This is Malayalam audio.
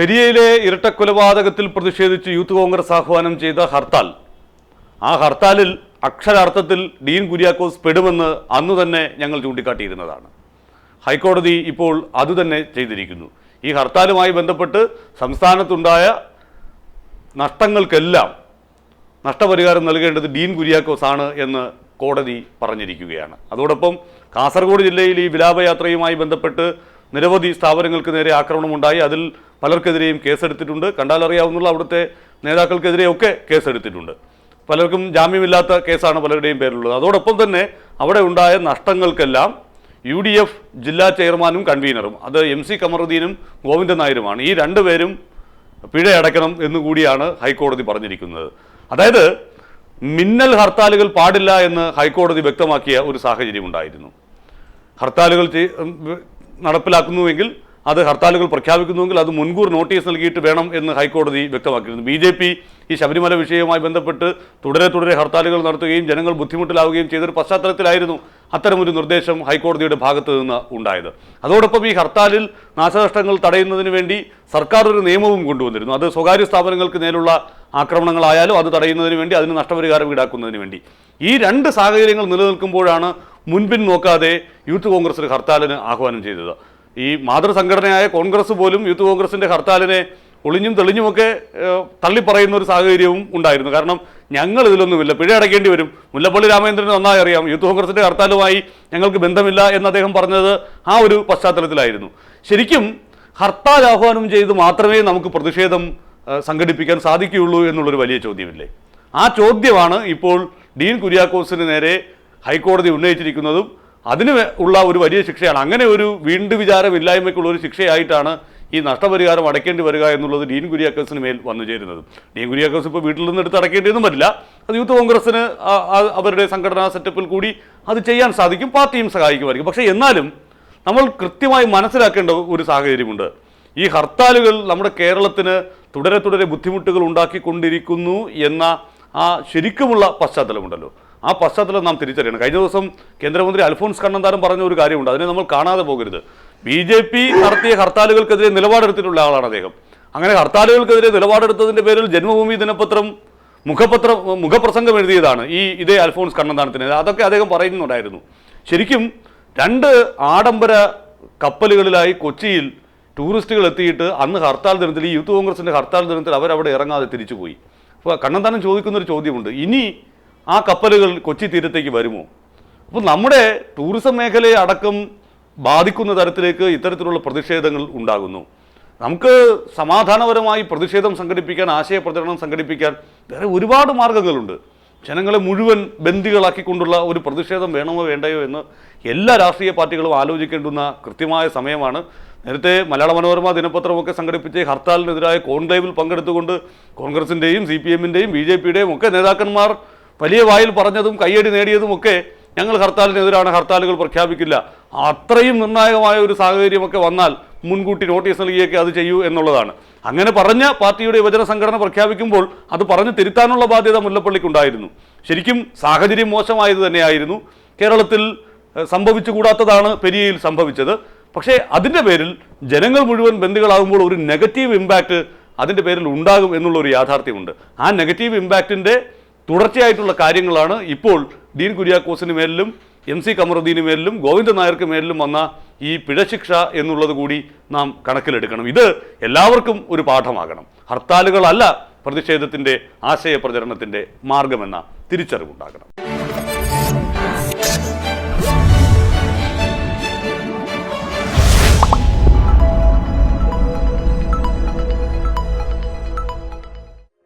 പെരിയയിലെ ഇരട്ടക്കൊലപാതകത്തിൽ പ്രതിഷേധിച്ച് യൂത്ത് കോൺഗ്രസ് ആഹ്വാനം ചെയ്ത ഹർത്താൽ. ആ ഹർത്താലിൽ അക്ഷരാർത്ഥത്തിൽ ഡീൻ കുര്യാക്കോസ് പെടുമെന്ന് അന്ന് തന്നെ ഞങ്ങൾ ചൂണ്ടിക്കാട്ടിയിരുന്നതാണ്. ഹൈക്കോടതി ഇപ്പോൾ അതുതന്നെ ചെയ്തിരിക്കുന്നു. ഈ ഹർത്താലുമായി ബന്ധപ്പെട്ട് സംസ്ഥാനത്തുണ്ടായ നഷ്ടങ്ങൾക്കെല്ലാം നഷ്ടപരിഹാരം നൽകേണ്ടത് ഡീൻ കുര്യാക്കോസ് ആണ് എന്ന് കോടതി പറഞ്ഞിരിക്കുകയാണ്. അതോടൊപ്പം കാസർഗോഡ് ജില്ലയിൽ ഈ വിലാപയാത്രയുമായി ബന്ധപ്പെട്ട് നിരവധി സ്ഥാപനങ്ങൾക്ക് നേരെ ആക്രമണമുണ്ടായി. അതിൽ പലർക്കെതിരെയും കേസെടുത്തിട്ടുണ്ട്. കണ്ടാലറിയാവുന്നുള്ള അവിടുത്തെ നേതാക്കൾക്കെതിരെയൊക്കെ കേസെടുത്തിട്ടുണ്ട്. പലർക്കും ജാമ്യമില്ലാത്ത കേസാണ് പലരുടെയും പേരിലുള്ളത്. അതോടൊപ്പം തന്നെ അവിടെ ഉണ്ടായ നഷ്ടങ്ങൾക്കെല്ലാം യു ഡി എഫ് ജില്ലാ ചെയർമാനും കൺവീനറും അത് എം സി കമറുദ്ദീനും ഗോവിന്ദൻ നായരുമാണ്. ഈ രണ്ടുപേരും പിഴ അടയ്ക്കണം എന്നുകൂടിയാണ് ഹൈക്കോടതി പറഞ്ഞിരിക്കുന്നത്. അതായത് മിന്നൽ ഹർത്താലുകൾ പാടില്ല എന്ന് ഹൈക്കോടതി വ്യക്തമാക്കിയ ഒരു സാഹചര്യം ഉണ്ടായിരുന്നു ഹർത്താലുകൾ നടപ്പിലാക്കുന്നുവെങ്കിൽ അത് ഹർത്താലുകൾ പ്രഖ്യാപിക്കുന്നുവെങ്കിൽ അത് മുൻകൂർ നോട്ടീസ് നൽകിയിട്ട് വേണം എന്ന് ഹൈക്കോടതി വ്യക്തമാക്കിയിരുന്നു. ബി ജെ പി ഈ ശബരിമല വിഷയവുമായി ബന്ധപ്പെട്ട് തുടരെ തുടരെ ഹർത്താലുകൾ നടത്തുകയും ജനങ്ങൾ ബുദ്ധിമുട്ടിലാവുകയും ചെയ്തൊരു പശ്ചാത്തലത്തിലായിരുന്നു അത്തരമൊരു നിർദ്ദേശം ഹൈക്കോടതിയുടെ ഭാഗത്ത് നിന്ന് ഉണ്ടായത്. അതോടൊപ്പം ഈ ഹർത്താലിൽ നാശനഷ്ടങ്ങൾ തടയുന്നതിന് വേണ്ടി സർക്കാർ ഒരു നിയമവും കൊണ്ടുവന്നിരുന്നു. അത് സ്വകാര്യ സ്ഥാപനങ്ങൾക്ക് നേരെയുള്ള ആക്രമണങ്ങളായാലും അത് തടയുന്നതിന് വേണ്ടി അതിന് നഷ്ടപരിഹാരം ഈടാക്കുന്നതിന് വേണ്ടി. ഈ രണ്ട് സാഹചര്യങ്ങൾ നിലനിൽക്കുമ്പോഴാണ് മുൻപിൻ നോക്കാതെ യൂത്ത് കോൺഗ്രസ് ഒരു ഹർത്താലിന് ആഹ്വാനം ചെയ്തത്. ഈ മാതൃസംഘടനയായ കോൺഗ്രസ് പോലും യൂത്ത് കോൺഗ്രസിന്റെ ഹർത്താലിനെ ഒളിഞ്ഞും തെളിഞ്ഞുമൊക്കെ തള്ളിപ്പറയുന്ന ഒരു സാഹചര്യവും ഉണ്ടായിരുന്നു. കാരണം ഞങ്ങൾ ഇതിലൊന്നുമില്ല. പിഴ അടയ്ക്കേണ്ടി വരും. മുല്ലപ്പള്ളി രാമചന്ദ്രന് നന്നായി അറിയാം. യൂത്ത് കോൺഗ്രസിന്റെ ഹർത്താലുമായി ഞങ്ങൾക്ക് ബന്ധമില്ല എന്ന് അദ്ദേഹം പറഞ്ഞത് ആ ഒരു പശ്ചാത്തലത്തിലായിരുന്നു. ശരിക്കും ഹർത്താൽ ആഹ്വാനം ചെയ്ത് മാത്രമേ നമുക്ക് പ്രതിഷേധം സംഘടിപ്പിക്കാൻ സാധിക്കുകയുള്ളൂ എന്നുള്ളൊരു വലിയ ചോദ്യമില്ലേ? ആ ചോദ്യമാണ് ഇപ്പോൾ ഡീൻ കുര്യാക്കോസിന് നേരെ ഹൈക്കോടതി ഉന്നയിച്ചിരിക്കുന്നതും അതിന് ഉള്ള ഒരു വലിയ ശിക്ഷയാണ്. അങ്ങനെ ഒരു വീണ്ടു വിചാരമില്ലായ്മയ്ക്കുള്ള ഒരു ശിക്ഷയായിട്ടാണ് ഈ നഷ്ടപരിഹാരം അടയ്ക്കേണ്ടി വരിക എന്നുള്ളത് ഡീൻ കുര്യാക്കോസിന് മേൽ വന്നു ചേരുന്നത്. ഡീൻ കുര്യാക്കോസ് ഇപ്പോൾ വീട്ടിൽ നിന്ന് എടുത്ത് അടയ്ക്കേണ്ടിയൊന്നും പറ്റില്ല അത് യൂത്ത് കോൺഗ്രസിന് അവരുടെ സംഘടനാ സെറ്റപ്പിൽ കൂടി അത് ചെയ്യാൻ സാധിക്കും പാർട്ടിയും സഹായിക്കുമായിരിക്കും. പക്ഷേ എന്നാലും നമ്മൾ കൃത്യമായി മനസ്സിലാക്കേണ്ട ഒരു സാഹചര്യമുണ്ട്. ഈ ഹർത്താലുകൾ നമ്മുടെ കേരളത്തിന് തുടരെ തുടരെ ബുദ്ധിമുട്ടുകൾ ഉണ്ടാക്കിക്കൊണ്ടിരിക്കുന്നു എന്ന ആ ശരിക്കുമുള്ള പശ്ചാത്തലമുണ്ടല്ലോ. ആ പശ്ചാത്തലം നാം തിരിച്ചറിയണം. കഴിഞ്ഞ ദിവസം കേന്ദ്രമന്ത്രി അൽഫോൺസ് കണ്ണന്താനം പറഞ്ഞ ഒരു കാര്യമുണ്ട്. അതിനെ നമ്മൾ കാണാതെ പോകരുത്. ബി ജെ പി നടത്തിയ ഹർത്താലുകൾക്കെതിരെ നിലപാടെടുത്തിട്ടുള്ള ആളാണ് അദ്ദേഹം. അങ്ങനെ ഹർത്താലുകൾക്കെതിരെ നിലപാടെടുത്തതിന്റെ പേരിൽ ജന്മഭൂമി ദിനപത്രം മുഖപത്രം മുഖപ്രസംഗം എഴുതിയതാണ് ഈ ഇതേ അൽഫോൺസ് കണ്ണന്താനത്തിന്. അതൊക്കെ അദ്ദേഹം പറയുന്നുണ്ടായിരുന്നു. ശരിക്കും രണ്ട് ആഡംബര കപ്പലുകളിലായി കൊച്ചിയിൽ ടൂറിസ്റ്റുകൾ എത്തിയിട്ട് അന്ന് ഹർത്താൽ ദിനത്തിൽ യൂത്ത് കോൺഗ്രസിന്റെ ഹർത്താൽ ദിനത്തിൽ അവരവിടെ ഇറങ്ങാതെ തിരിച്ചുപോയി. അപ്പോൾ കണ്ണന്താനം ചോദിക്കുന്നൊരു ചോദ്യമുണ്ട്. ഇനി ആ കപ്പലുകൾ കൊച്ചി തീരത്തേക്ക് വരുമോ? അപ്പോൾ നമ്മുടെ ടൂറിസം മേഖലയെ അടക്കം ബാധിക്കുന്ന തരത്തിലേക്ക് ഇത്തരത്തിലുള്ള പ്രതിഷേധങ്ങൾ ഉണ്ടാകുന്നു. നമുക്ക് സമാധാനപരമായി പ്രതിഷേധം സംഘടിപ്പിക്കാൻ ആശയപ്രചരണം സംഘടിപ്പിക്കാൻ വേറെ ഒരുപാട് മാർഗങ്ങളുണ്ട്. ജനങ്ങളെ മുഴുവൻ ബന്ദികളാക്കിക്കൊണ്ടുള്ള ഒരു പ്രതിഷേധം വേണമോ വേണ്ടയോ എന്ന് എല്ലാ രാഷ്ട്രീയ പാർട്ടികളും ആലോചിക്കേണ്ടുന്ന കൃത്യമായ സമയമാണ്. നേരത്തെ മലയാള മനോരമ ദിനപത്രമൊക്കെ സംഘടിപ്പിച്ച് ഹർത്താലിനെതിരായ കോൺക്ലേവിൽ പങ്കെടുത്തുകൊണ്ട് കോൺഗ്രസിന്റെയും സി പി എമ്മിന്റെയും ബി ജെ പിയുടെയും ഒക്കെ നേതാക്കന്മാർ വലിയ വായിൽ പറഞ്ഞതും കയ്യടി നേടിയതുമൊക്കെ ഞങ്ങൾ ഹർത്താലിനെതിരാണ് ഹർത്താലുകൾ പ്രഖ്യാപിക്കില്ല. അത്രയും നിർണായകമായ ഒരു സാഹചര്യമൊക്കെ വന്നാൽ മുൻകൂട്ടി നോട്ടീസ് നൽകിയൊക്കെ അത് ചെയ്യൂ എന്നുള്ളതാണ്. അങ്ങനെ പറഞ്ഞ പാർട്ടിയുടെ യുവജന സംഘടന പ്രഖ്യാപിക്കുമ്പോൾ അത് പറഞ്ഞു തിരുത്താനുള്ള ബാധ്യത മുല്ലപ്പള്ളിക്കുണ്ടായിരുന്നു ശരിക്കും സാഹചര്യം മോശമായത് തന്നെയായിരുന്നു. കേരളത്തിൽ സംഭവിച്ചു സംഭവിച്ചുകൂടാത്തതാണ് പെരിയയിൽ സംഭവിച്ചത്. പക്ഷേ അതിന്റെ പേരിൽ ജനങ്ങൾ മുഴുവൻ ബന്ധുക്കളാകുമ്പോൾ ഒരു നെഗറ്റീവ് ഇമ്പാക്റ്റ് അതിന്റെ പേരിൽ ഉണ്ടാകും എന്നുള്ളൊരു യാഥാർത്ഥ്യമുണ്ട്. ആ നെഗറ്റീവ് ഇമ്പാക്റ്റിന്റെ തുടർച്ചയായിട്ടുള്ള കാര്യങ്ങളാണ് ഇപ്പോൾ ഡീൻ കുര്യാക്കോസിന് മേലിലും എം സി കമറുദ്ദീന് മേലിലും ഗോവിന്ദ നായർക്ക് മേലിലും വന്ന ഈ പിഴശിക്ഷ എന്നുള്ളത് കൂടി നാം കണക്കിലെടുക്കണം. ഇത് എല്ലാവർക്കും ഒരു പാഠമാകണം. ഹർത്താലുകളല്ല പ്രതിഷേധത്തിന്റെ ആശയ പ്രചരണത്തിന്റെ മാർഗമെന്ന തിരിച്ചറിവുണ്ടാകണം.